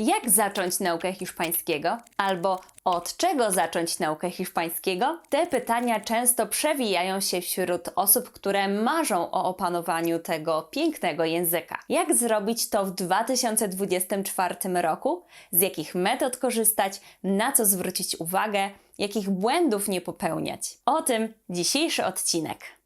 Jak zacząć naukę hiszpańskiego? Albo od czego zacząć naukę hiszpańskiego? Te pytania często przewijają się wśród osób, które marzą o opanowaniu tego pięknego języka. Jak zrobić to w 2024 roku? Z jakich metod korzystać? Na co zwrócić uwagę? Jakich błędów nie popełniać? O tym dzisiejszy odcinek.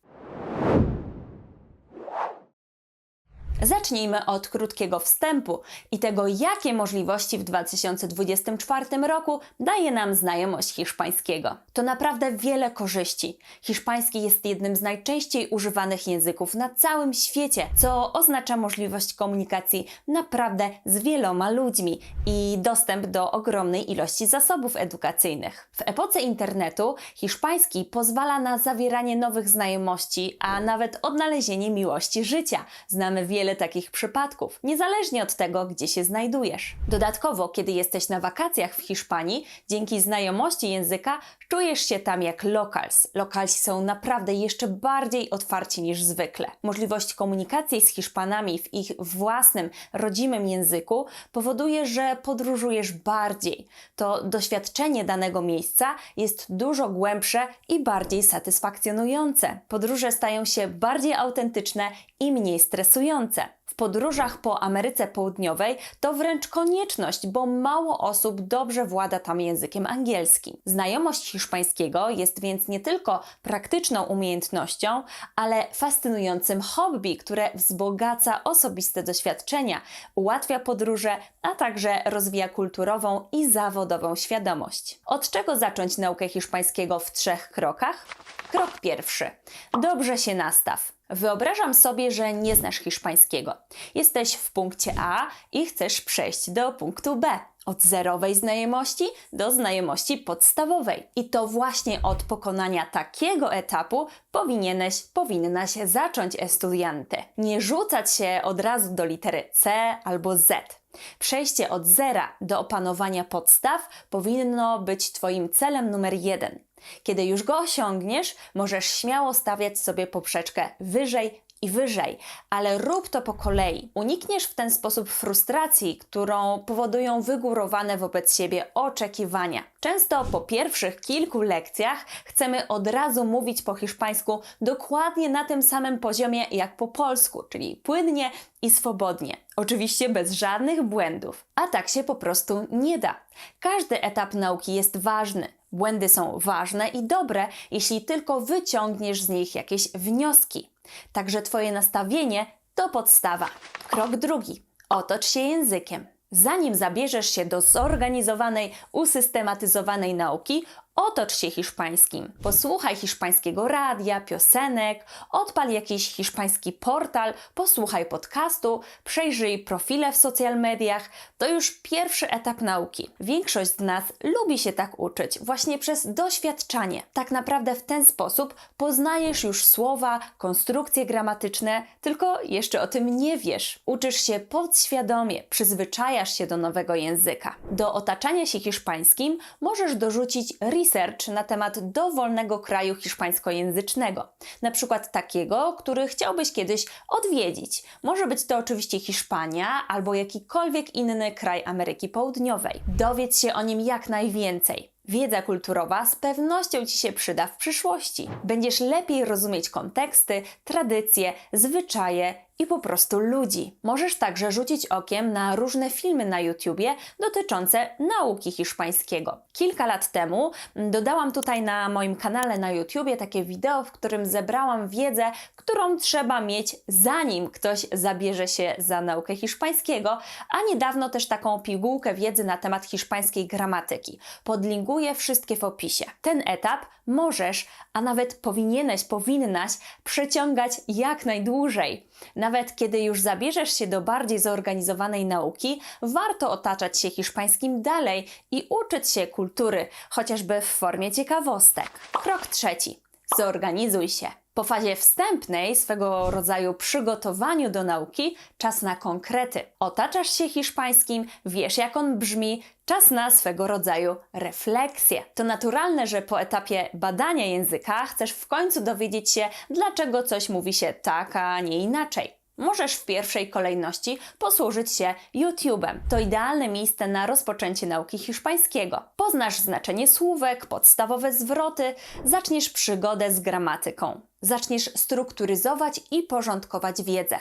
Zacznijmy od krótkiego wstępu i tego, jakie możliwości w 2024 roku daje nam znajomość hiszpańskiego. To naprawdę wiele korzyści. Hiszpański jest jednym z najczęściej używanych języków na całym świecie, co oznacza możliwość komunikacji naprawdę z wieloma ludźmi i dostęp do ogromnej ilości zasobów edukacyjnych. W epoce internetu hiszpański pozwala na zawieranie nowych znajomości, a nawet odnalezienie miłości życia. Znamy wiele takich przypadków, niezależnie od tego, gdzie się znajdujesz. Dodatkowo, kiedy jesteś na wakacjach w Hiszpanii, dzięki znajomości języka czujesz się tam jak locals. Lokalsi są naprawdę jeszcze bardziej otwarci niż zwykle. Możliwość komunikacji z Hiszpanami w ich własnym, rodzimym języku powoduje, że podróżujesz bardziej. To doświadczenie danego miejsca jest dużo głębsze i bardziej satysfakcjonujące. Podróże stają się bardziej autentyczne i mniej stresujące. W podróżach po Ameryce Południowej to wręcz konieczność, bo mało osób dobrze włada tam językiem angielskim. Znajomość hiszpańskiego jest więc nie tylko praktyczną umiejętnością, ale fascynującym hobby, które wzbogaca osobiste doświadczenia, ułatwia podróże, a także rozwija kulturową i zawodową świadomość. Od czego zacząć naukę hiszpańskiego w trzech krokach? Krok pierwszy. Dobrze się nastaw. Wyobrażam sobie, że nie znasz hiszpańskiego. Jesteś w punkcie A i chcesz przejść do punktu B. Od zerowej znajomości do znajomości podstawowej. I to właśnie od pokonania takiego etapu powinieneś, powinnaś zacząć estudiante. Nie rzucać się od razu do litery C albo Z. Przejście od zera do opanowania podstaw powinno być Twoim celem numer jeden. Kiedy już go osiągniesz, możesz śmiało stawiać sobie poprzeczkę wyżej i wyżej, ale rób to po kolei. Unikniesz w ten sposób frustracji, którą powodują wygórowane wobec siebie oczekiwania. Często po pierwszych kilku lekcjach chcemy od razu mówić po hiszpańsku dokładnie na tym samym poziomie jak po polsku, czyli płynnie i swobodnie. Oczywiście bez żadnych błędów. A tak się po prostu nie da. Każdy etap nauki jest ważny. Błędy są ważne i dobre, jeśli tylko wyciągniesz z nich jakieś wnioski. Także Twoje nastawienie to podstawa. Krok drugi. Otocz się językiem. Zanim zabierzesz się do zorganizowanej, usystematyzowanej nauki, otocz się hiszpańskim. Posłuchaj hiszpańskiego radia, piosenek, odpal jakiś hiszpański portal, posłuchaj podcastu, przejrzyj profile w social mediach. To już pierwszy etap nauki. Większość z nas lubi się tak uczyć, właśnie przez doświadczanie. Tak naprawdę w ten sposób poznajesz już słowa, konstrukcje gramatyczne, tylko jeszcze o tym nie wiesz. Uczysz się podświadomie, przyzwyczajasz się do nowego języka. Do otaczania się hiszpańskim możesz dorzucić research na temat dowolnego kraju hiszpańskojęzycznego, na przykład takiego, który chciałbyś kiedyś odwiedzić. Może być to oczywiście Hiszpania albo jakikolwiek inny kraj Ameryki Południowej. Dowiedz się o nim jak najwięcej. Wiedza kulturowa z pewnością Ci się przyda w przyszłości. Będziesz lepiej rozumieć konteksty, tradycje, zwyczaje i po prostu ludzi. Możesz także rzucić okiem na różne filmy na YouTubie dotyczące nauki hiszpańskiego. Kilka lat temu dodałam tutaj na moim kanale na YouTubie takie wideo, w którym zebrałam wiedzę, którą trzeba mieć zanim ktoś zabierze się za naukę hiszpańskiego, a niedawno też taką pigułkę wiedzy na temat hiszpańskiej gramatyki. Podlinkuję wszystkie w opisie. Ten etap możesz, a nawet powinieneś, powinnaś przeciągać jak najdłużej. Nawet kiedy już zabierzesz się do bardziej zorganizowanej nauki, warto otaczać się hiszpańskim dalej i uczyć się kultury, chociażby w formie ciekawostek. Krok trzeci. Zorganizuj się. Po fazie wstępnej, swego rodzaju przygotowaniu do nauki, czas na konkrety. Otaczasz się hiszpańskim, wiesz jak on brzmi, czas na swego rodzaju refleksję. To naturalne, że po etapie badania języka chcesz w końcu dowiedzieć się, dlaczego coś mówi się tak, a nie inaczej. Możesz w pierwszej kolejności posłużyć się YouTube'em. To idealne miejsce na rozpoczęcie nauki hiszpańskiego. Poznasz znaczenie słówek, podstawowe zwroty, zaczniesz przygodę z gramatyką. Zaczniesz strukturyzować i porządkować wiedzę.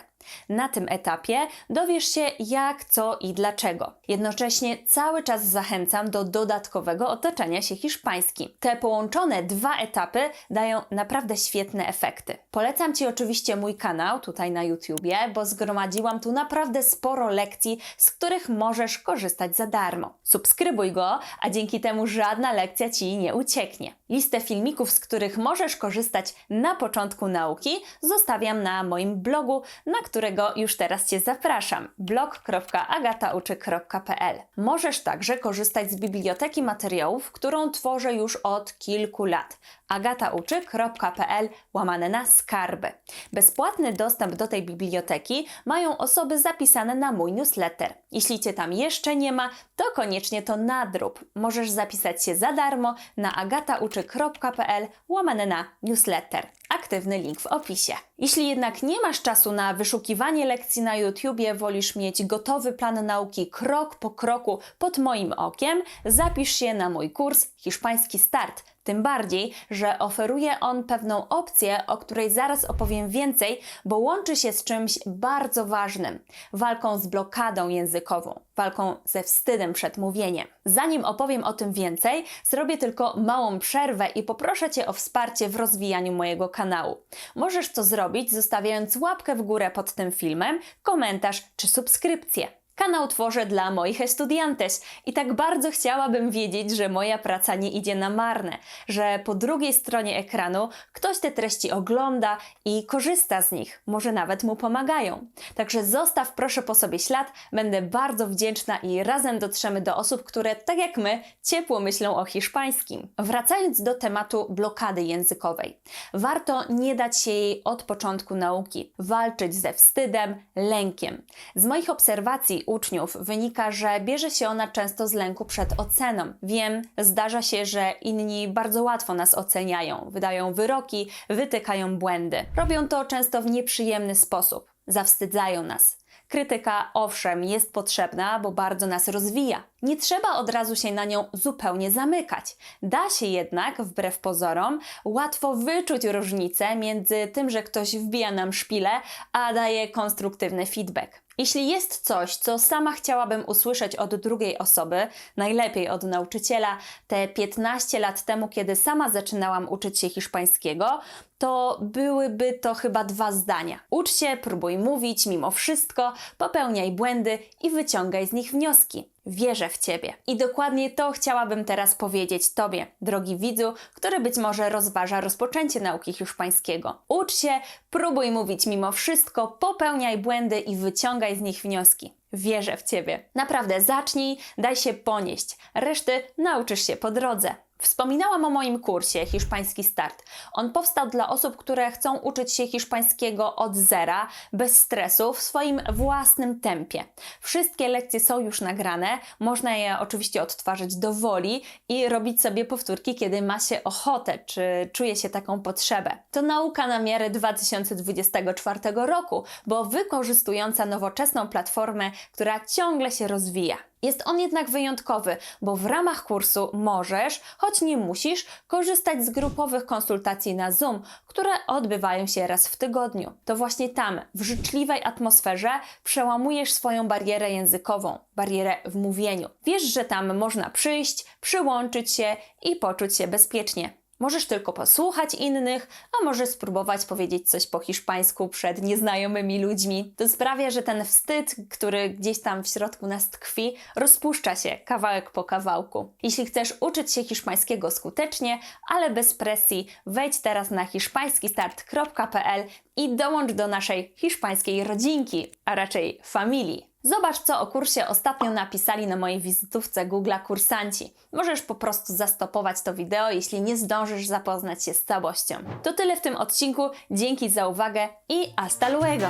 Na tym etapie dowiesz się jak, co i dlaczego. Jednocześnie cały czas zachęcam do dodatkowego otaczania się hiszpańskim. Te połączone dwa etapy dają naprawdę świetne efekty. Polecam Ci oczywiście mój kanał tutaj na YouTubie, bo zgromadziłam tu naprawdę sporo lekcji, z których możesz korzystać za darmo. Subskrybuj go, a dzięki temu żadna lekcja Ci nie ucieknie. Listę filmików, z których możesz korzystać na początku nauki, zostawiam na moim blogu, na którego już teraz Cię zapraszam blog.agatauczy.pl. Możesz także korzystać z biblioteki materiałów, którą tworzę już od kilku lat agatauczy.pl łamane na skarby. Bezpłatny dostęp do tej biblioteki mają osoby zapisane na mój newsletter. Jeśli Cię tam jeszcze nie ma, to koniecznie to nadrób. Możesz zapisać się za darmo na agatauczy.pl łamane na newsletter. Aktywny link w opisie. Jeśli jednak nie masz czasu na wyszukiwanie lekcji na YouTubie, wolisz mieć gotowy plan nauki krok po kroku pod moim okiem, zapisz się na mój kurs Hiszpański Start. Tym bardziej, że oferuje on pewną opcję, o której zaraz opowiem więcej, bo łączy się z czymś bardzo ważnym walką z blokadą językową, walką ze wstydem przed mówieniem. Zanim opowiem o tym więcej, zrobię tylko małą przerwę i poproszę Cię o wsparcie w rozwijaniu mojego kanału. Możesz to zrobić zostawiając łapkę w górę pod tym filmem, komentarz czy subskrypcję. Kanał tworzę dla moich estudiantes i tak bardzo chciałabym wiedzieć, że moja praca nie idzie na marne, że po drugiej stronie ekranu ktoś te treści ogląda i korzysta z nich, może nawet mu pomagają. Także zostaw proszę po sobie ślad, będę bardzo wdzięczna i razem dotrzemy do osób, które tak jak my ciepło myślą o hiszpańskim. Wracając do tematu blokady językowej. Warto nie dać się jej od początku nauki, walczyć ze wstydem, lękiem. Z moich obserwacji uczniów wynika, że bierze się ona często z lęku przed oceną. Wiem, zdarza się, że inni bardzo łatwo nas oceniają, wydają wyroki, wytykają błędy. Robią to często w nieprzyjemny sposób, zawstydzają nas. Krytyka, owszem, jest potrzebna, bo bardzo nas rozwija. Nie trzeba od razu się na nią zupełnie zamykać. Da się jednak, wbrew pozorom, łatwo wyczuć różnicę między tym, że ktoś wbija nam szpilę, a daje konstruktywny feedback. Jeśli jest coś, co sama chciałabym usłyszeć od drugiej osoby, najlepiej od nauczyciela, te 15 lat temu, kiedy sama zaczynałam uczyć się hiszpańskiego, to byłyby to chyba dwa zdania. Ucz się, próbuj mówić mimo wszystko, popełniaj błędy i wyciągaj z nich wnioski. Wierzę w Ciebie. I dokładnie to chciałabym teraz powiedzieć Tobie, drogi widzu, który być może rozważa rozpoczęcie nauki hiszpańskiego. Ucz się, próbuj mówić mimo wszystko, popełniaj błędy i wyciągaj z nich wnioski. Wierzę w Ciebie. Naprawdę zacznij, daj się ponieść. Reszty nauczysz się po drodze. Wspominałam o moim kursie Hiszpański Start. On powstał dla osób, które chcą uczyć się hiszpańskiego od zera, bez stresu, w swoim własnym tempie. Wszystkie lekcje są już nagrane, można je oczywiście odtwarzać do woli i robić sobie powtórki, kiedy ma się ochotę, czy czuje się taką potrzebę. To nauka na miarę 2024 roku, bo wykorzystująca nowoczesną platformę, która ciągle się rozwija. Jest on jednak wyjątkowy, bo w ramach kursu możesz, choć nie musisz, korzystać z grupowych konsultacji na Zoom, które odbywają się raz w tygodniu. To właśnie tam, w życzliwej atmosferze, przełamujesz swoją barierę językową, barierę w mówieniu. Wiesz, że tam można przyjść, przyłączyć się i poczuć się bezpiecznie. Możesz tylko posłuchać innych, a może spróbować powiedzieć coś po hiszpańsku przed nieznajomymi ludźmi. To sprawia, że ten wstyd, który gdzieś tam w środku nas tkwi, rozpuszcza się kawałek po kawałku. Jeśli chcesz uczyć się hiszpańskiego skutecznie, ale bez presji, wejdź teraz na hiszpańskistart.pl i dołącz do naszej hiszpańskiej rodzinki, a raczej familii. Zobacz, co o kursie ostatnio napisali na mojej wizytówce Google kursanci. Możesz po prostu zastopować to wideo, jeśli nie zdążysz zapoznać się z całością. To tyle w tym odcinku, dzięki za uwagę i hasta luego!